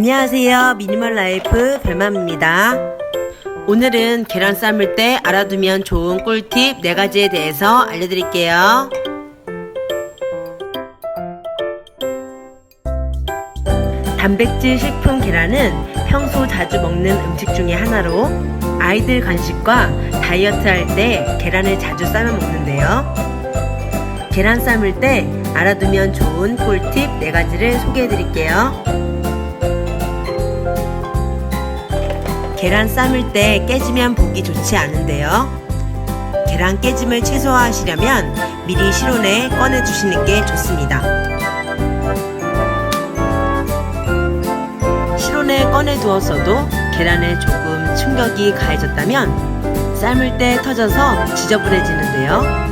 안녕하세요. 미니멀 라이프 별맘입니다. 오늘은 계란 삶을 때 알아두면 좋은 꿀팁 4가지에 대해서 알려드릴게요. 단백질 식품 계란은 평소 자주 먹는 음식 중에 하나로 아이들 간식과 다이어트 할 때 계란을 자주 삶아 먹는데요. 계란 삶을 때 알아두면 좋은 꿀팁 4가지를 소개해 드릴게요. 계란 삶을 때 깨지면 보기 좋지 않은데요. 계란 깨짐을 최소화하시려면 미리 실온에 꺼내 주시는 게 좋습니다. 실온에 꺼내 두었어도 계란에 조금 충격이 가해졌다면 삶을 때 터져서 지저분해지는데요.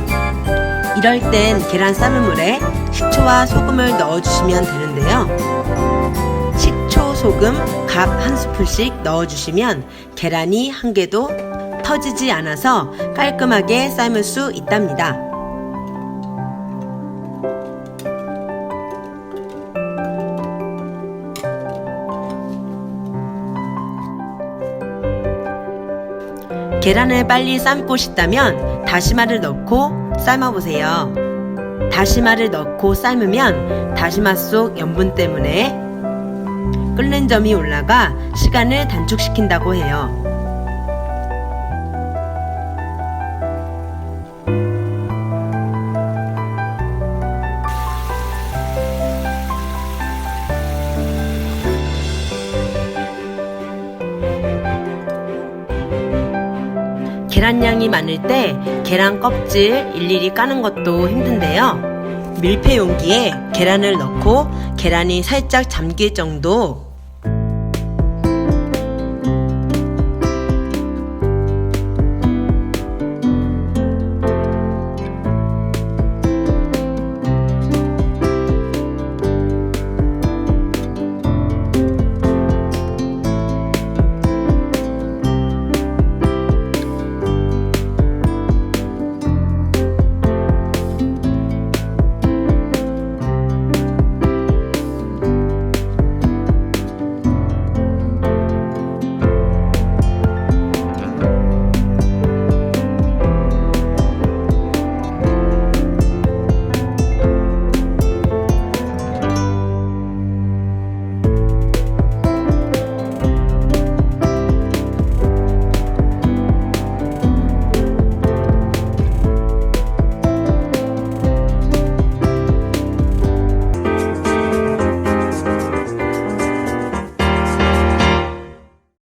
이럴 땐 계란 삶은 물에 식초와 소금을 넣어주시면 되는데요. 소금 각한 스푼씩 넣어주시면 계란이 한 개도 터지지 않아서 깔끔하게 삶을 수 있답니다. 계란을 빨리 삶고 싶다면 다시마를 넣고 삶아보세요. 다시마를 넣고 삶으면 다시마 속 염분 때문에 끓는 점이 올라가 시간을 단축시킨다고 해요. 계란 양이 많을 때 계란 껍질 일일이 까는 것도 힘든데요. 밀폐 용기에 계란을 넣고 계란이 살짝 잠길 정도